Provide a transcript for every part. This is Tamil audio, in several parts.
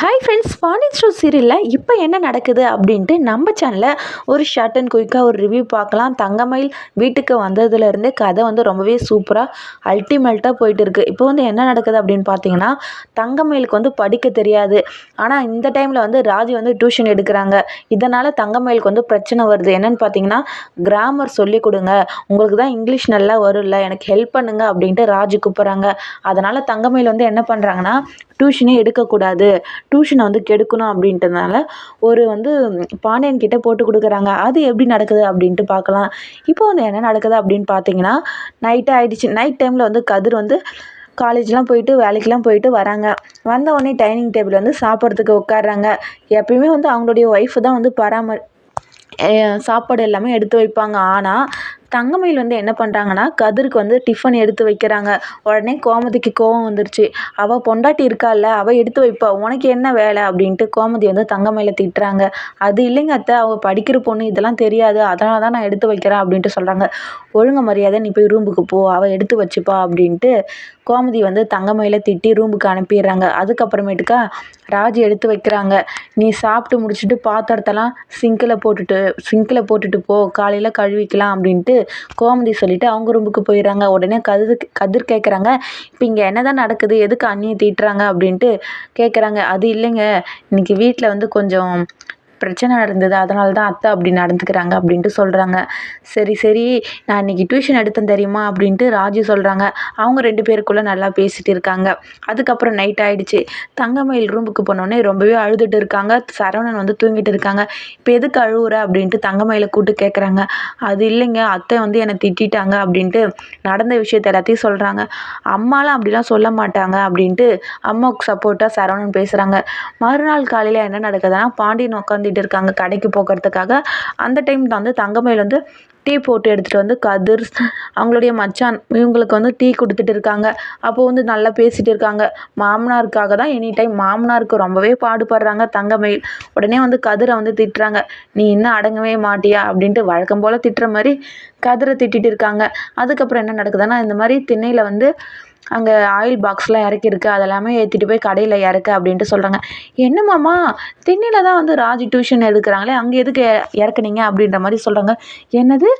ஹாய் ஃப்ரெண்ட்ஸ் பாண்டியன் ஸ்டோர் சீரியலில் இப்போ என்ன நடக்குது அப்படின்ட்டு நம்ம சேனலில் ஒரு ஷார்ட் அண்ட் குயிக்காக ஒரு ரிவ்யூ பார்க்கலாம். தங்கமயில் வீட்டுக்கு வந்ததுலேருந்து கதை வந்து ரொம்பவே சூப்பராக அல்டிமேட்டாக போயிட்டு இருக்குது இப்போ வந்து என்ன நடக்குது அப்படின்னு பார்த்தீங்கன்னா தங்கமயிலுக்கு வந்து படிக்க தெரியாது. ஆனால் இந்த டைமில் வந்து ராஜி வந்து டியூஷன் எடுக்கிறாங்க. இதனால் தங்கமயிலுக்கு வந்து பிரச்சனை வருது. என்னென்னு பார்த்தீங்கன்னா கிராமர் சொல்லி கொடுங்க. உங்களுக்கு தான் இங்கிலீஷ் நல்லா வரும்ல. எனக்கு ஹெல்ப் பண்ணுங்க அப்படின்ட்டு ராஜி கூப்பிட்றாங்க. அதனால் தங்கமயில் வந்து என்ன பண்ணுறாங்கன்னா டியூஷனே எடுக்கக்கூடாது. டியூஷனை வந்து கெடுக்கணும் அப்படின்றதுனால ஒரு வந்து பாண்டியன் கிட்டே போட்டு கொடுக்குறாங்க. அது எப்படி நடக்குது அப்படின்ட்டு பார்க்கலாம். இப்போ வந்து என்ன நடக்குது அப்படின்னு பார்த்தீங்கன்னா நைட்டாக ஆகிடுச்சு நைட் டைமில் வந்து கதிர் வந்து காலேஜ்லாம் போயிட்டு வேலைக்கெலாம் போயிட்டு வராங்க. வந்த உடனே டைனிங் டேபிள் வந்து சாப்பிட்றதுக்கு உட்காடுறாங்க எப்பயுமே வந்து அவங்களுடைய ஒய்ஃபு தான் வந்து பராமரி சாப்பாடு எல்லாமே எடுத்து வைப்பாங்க. ஆனால் தங்கமயில் வந்து என்ன பண்ணுறாங்கன்னா கதிருக்கு வந்து டிஃபன் எடுத்து வைக்கிறாங்க. உடனே கோமதிக்கு கோவம் வந்துருச்சு. அவள் பொண்டாட்டி இருக்கால்ல அவள் எடுத்து வைப்பா. உனக்கு என்ன வேலை? அப்படின்ட்டு கோமதி வந்து தங்கமயில திட்டுறாங்க. அது இல்லைங்க அத்தை. அவள் படிக்கிற பொண்ணு இதெல்லாம் தெரியாது. அதனால தான் நான் எடுத்து வைக்கிறேன் அப்படின்ட்டு சொல்கிறாங்க ஒழுங்கு மரியாதை நீ போய் ரூமுக்கு போ. அவள் எடுத்து வச்சுப்பா அப்படின்ட்டு கோமதி வந்து தங்கமயில திட்டி ரூமுக்கு அனுப்பிடுறாங்க. அதுக்கப்புறமேட்டுக்கா ராஜ் எடுத்து வைக்கிறாங்க. நீ சாப்பிட்டு முடிச்சுட்டு பாத்திரத்தெல்லாம் சிங்கில் போட்டுட்டு சிங்கில் போட்டுட்டு போ. காலையில் கழுவிக்கலாம் அப்படின்ட்டு கோமதி சொல்லிவிட்டு அவங்க ரூமுக்கு போயிடுறாங்க. உடனே கதிர் கதிர் கேட்குறாங்க இப்போ இங்கே என்ன தான் நடக்குது? எதுக்கு அண்ணியை தீட்டுறாங்க? அப்படின்ட்டு கேட்குறாங்க அது இல்லைங்க. இன்றைக்கி வீட்டில் வந்து கொஞ்சம் பிரச்சனை நடந்தது. அதனால தான் அத்தை அப்படி நடந்துக்கிறாங்க அப்படின்ட்டு சொல்கிறாங்க சரி சரி நான் இன்றைக்கி டியூஷன் எடுத்தேன் தெரியுமா அப்படின்ட்டு ராஜு சொல்கிறாங்க அவங்க ரெண்டு பேருக்குள்ளே நல்லா பேசிகிட்டு இருக்காங்க. அதுக்கப்புறம் நைட் ஆகிடுச்சு தங்கமயில் ரூமுக்கு போனோடனே ரொம்பவே அழுதுட்டு இருக்காங்க. சரவணன் வந்து தூங்கிட்டு இருக்காங்க. இப்போ எதுக்கு அழுவுற அப்படின்ட்டு தங்கமயில கூப்பிட்டு கேட்குறாங்க அது இல்லைங்க அத்தை வந்து என்னை திட்டாங்க அப்படின்ட்டு நடந்த விஷயத்த எல்லாத்தையும் சொல்கிறாங்க அம்மாலாம் அப்படிலாம் சொல்ல மாட்டாங்க அப்படின்ட்டு அம்மாவுக்கு சப்போர்ட்டாக சரவணன் பேசுகிறாங்க மறுநாள் காலையில் என்ன நடக்குதுன்னா பாண்டியன் உட்காந்து சுற்றிட்டு இருக்காங்க கடைக்கு போகிறதுக்காக. அந்த டைம் தான் வந்து தங்கமயில் வந்து டீ போட்டு எடுத்துகிட்டு வந்து கதிர் அவங்களுடைய மச்சான் இவங்களுக்கு வந்து டீ கொடுத்துட்டு இருக்காங்க. அப்போது வந்து நல்லா பேசிகிட்டு இருக்காங்க. மாமனாருக்காக தான் எனி டைம் மாமனாருக்கு ரொம்பவே பாடுபடுறாங்க தங்கமயில். உடனே வந்து கதிரை வந்து திட்டுறாங்க. நீ இன்னும் அடங்கவே மாட்டியா? அப்படின்ட்டு வழக்கம் போல் திட்டுற மாதிரி கதிரை திட்டிட்டு இருக்காங்க. அதுக்கப்புறம் என்ன நடக்குதுன்னா இந்த மாதிரி திண்ணையில் வந்து அங்கே ஆயில் பாக்ஸ்லாம் இறக்கிருக்கு அதெல்லாமே ஏற்றிட்டு போய் கடையில் இறக்கு அப்படின்ட்டு சொல்கிறாங்க என்னம்மாம்மா திண்ணையில் தான் வந்து ராஜி டியூஷன் எடுக்கிறாங்களே அங்கே எதுக்கு இறக்குனீங்க அப்படின்ற மாதிரி சொல்கிறாங்க என்னது?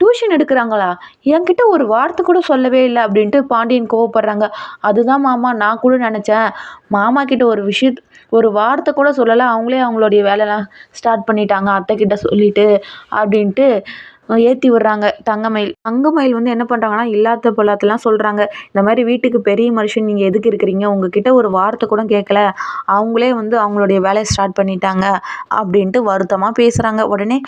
டியூஷன் எடுக்கிறாங்களா? என்கிட்ட ஒரு வார்த்தை கூட சொல்லவே இல்லை அப்படின்ட்டு பாண்டியன் கோவப்படுறாங்க. அதுதான் மாமா நான் கூட நினச்சேன். மாமா கிட்ட ஒரு விஷயத் ஒரு வார்த்தை கூட சொல்லலை. அவங்களே அவங்களுடைய வேலைலாம் ஸ்டார்ட் பண்ணிட்டாங்க அத்தை கிட்ட சொல்லிட்டு அப்படின்ட்டு ஏற்றி விட்றாங்க. தங்கமயில் தங்கமயில் வந்து என்ன பண்ணுறாங்கன்னா இல்லாத பொல்லாத்தெல்லாம் சொல்கிறாங்க இந்த மாதிரி வீட்டுக்கு பெரிய மனுஷன் நீங்கள் எதுக்கு இருக்கிறீங்க? உங்ககிட்ட ஒரு வார்த்தை கூட கேட்கல அவங்களே வந்து அவங்களுடைய வேலையை ஸ்டார்ட் பண்ணிட்டாங்க அப்படின்ட்டு வருத்தமாக பேசுகிறாங்க உடனே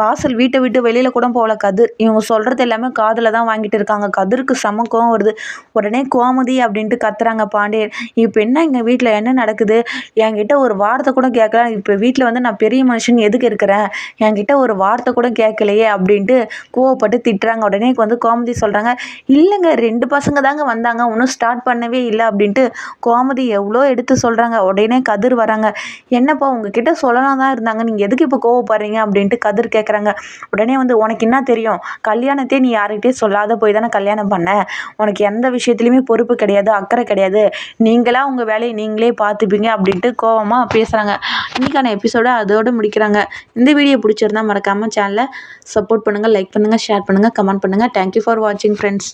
வாசல் வீட்டை விட்டு வெளியில் கூட போகல. கதிர். இவங்க சொல்கிறது எல்லாமே காதில் தான் வாங்கிட்டு இருக்காங்க. கதிருக்கு செம கோவம் வருது. உடனே கோமதி அப்படின்ட்டு கத்துறாங்க பாண்டியன். இப்போ என்ன எங்கள் வீட்டில் என்ன நடக்குது? என்கிட்ட ஒரு வார்த்தை கூட கேட்கல இப்போ வீட்டில் வந்து நான் பெரிய மனுஷன் எதுக்கு இருக்கிறேன்? என்கிட்ட ஒரு வார்த்தை கூட கேட்கலையே அப்படின்ட்டு சொல்லிட்டு கோவப்பட்டு திட்டுறாங்க. உடனே வந்து கோமதி சொல்கிறாங்க இல்லைங்க ரெண்டு பசங்க தாங்க வந்தாங்க. ஒன்றும் ஸ்டார்ட் பண்ணவே இல்லை அப்படின்ட்டு கோமதி எவ்வளோ எடுத்து சொல்கிறாங்க உடனே கதிர் வராங்க என்னப்பா உங்ககிட்ட சொல்லலாம் தான் இருந்தாங்க. நீங்கள் எதுக்கு இப்போ கோவப்படுறீங்க? அப்படின்ட்டு கதிர் கேட்குறாங்க உடனே வந்து உனக்கு என்ன தெரியும்? கல்யாணத்தையே நீ யார்கிட்டயும் சொல்லாத போய் தானே கல்யாணம் பண்ண? உனக்கு எந்த விஷயத்துலையுமே பொறுப்பு கிடையாது அக்கறை கிடையாது. நீங்களா உங்கள் வேலையை நீங்களே பார்த்துப்பீங்க அப்படின்ட்டு கோவமாக பேசுகிறாங்க இன்றைக்கான எபிசோட அதோடு முடிக்கிறாங்க. இந்த வீடியோ பிடிச்சிருந்தா மறக்காமல் சேனலை சப்போர்ட் பண்ணுங்கள் லைக் பண்ணுங்கள் ஷேர் பண்ணுங்கள் கமெண்ட் பண்ணுங்கள் தேங்க்யூ ஃபார் வாட்சிங் ஃப்ரெண்ட்ஸ்